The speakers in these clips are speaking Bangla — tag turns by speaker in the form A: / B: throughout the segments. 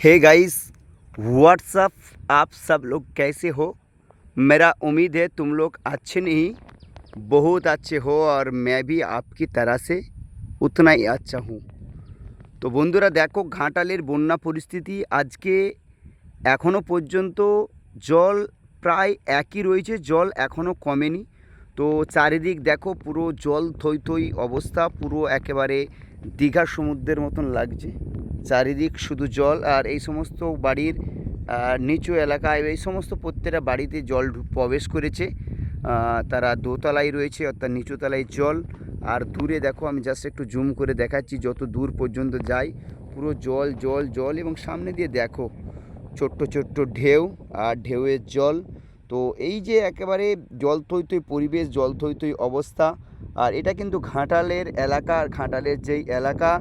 A: हे गाइस व्हाट्सअप आप सब लोग कैसे हो मेरा उम्मीद है तुम लोग अच्छे नहीं बहुत अच्छे हो और मैं भी आपकी तरह से उतना ही अच्छा हूँ তো বন্ধুরা দেখো ঘাটালের বন্যা পরিস্থিতি আজকে এখনও পর্যন্ত জল প্রায় একই রয়েছে জল এখনও কমেনি তো চারিদিক দেখো পুরো জল থই থই অবস্থা পুরো একেবারে দীঘা সমুদ্রের মতন লাগছে চারিদিক শুধু জল আর এই সমস্ত বাড়ির নিচু এলাকায় এই সমস্ত প্রত্যেকটা বাড়িতে জল প্রবেশ করেছে। তারা দোতলায় রয়েছে, অর্থাৎ নিচুতলায় জল। আর দূরে দেখো, আমি জাস্ট একটু জুম করে দেখাচ্ছি, যত দূর পর্যন্ত যাই পুরো জল জল জল এবং সামনে দিয়ে দেখো, ছোট্ট ছোট্ট ঢেউ আর ঢেউয়ের জল। তো এই যে একেবারে জল থই পরিবেশ জল থই অবস্থা, আর এটা কিন্তু ঘাটালের এলাকা, আর ঘাটালের যেই এলাকা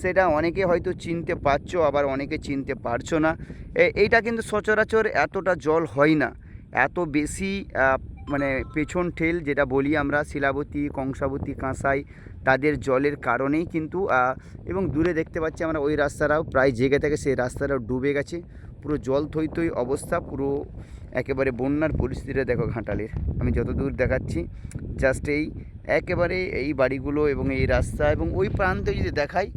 A: সেটা অনেকে হয়তো চিনতে পারছ, আবার অনেকে চিনতে পারছ না। এইটা কিন্তু সচরাচর এতটা জল হয় না। এত বেশি মানে পেছন ঠেল যেটা বলি আমরা, শিলাবতী, কংসাবতী, কাঁসাই, তাদের জলের কারণেই কিন্তু এবং দূরে দেখতে পাচ্ছি আমরা ওই রাস্তাটাও প্রায় জেগে থাকে সেই রাস্তাটাও ডুবে গেছে। পুরো জল থই থই অবস্থা, পুরো একেবারে বন্যার পরিস্থিতিটা দেখো ঘাটালের। আমি যত দূর দেখাচ্ছি জাস্ট এই, একেবারে এই বাড়িগুলো এবং এই রাস্তা এবং ওই প্রান্তে যদি দেখাই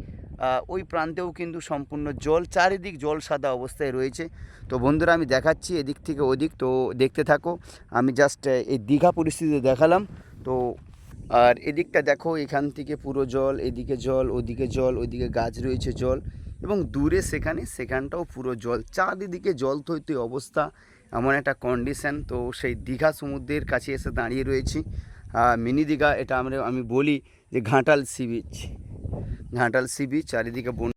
A: ওই প্রান্তেও কিন্তু সম্পূর্ণ জল, চারিদিক জল সাদা অবস্থায় রয়েছে। তো বন্ধুরা, আমি দেখাচ্ছি এদিক থেকে ওদিক। তো দেখতে থাকো, আমি জাস্ট এই দীঘা পরিস্থিতি দেখালাম। তো আর এদিকটা দেখো, এখান থেকে পুরো জল, এদিকে জল, ওদিকে জল, ওদিকে গাছ রয়েছে জল। এবং দূরে সেখানে, সেখানটাও পুরো জল। চারিদিকে জল থইতে অবস্থা, এমন একটা কন্ডিশন তো সেই দীঘা সমুদ্রের কাছে এসে দাঁড়িয়ে রয়েছি। মিনি দীঘা, এটা আমরা, আমি বলি যে Ghatal sea beach Ghatal sea beach চারিদিকে বন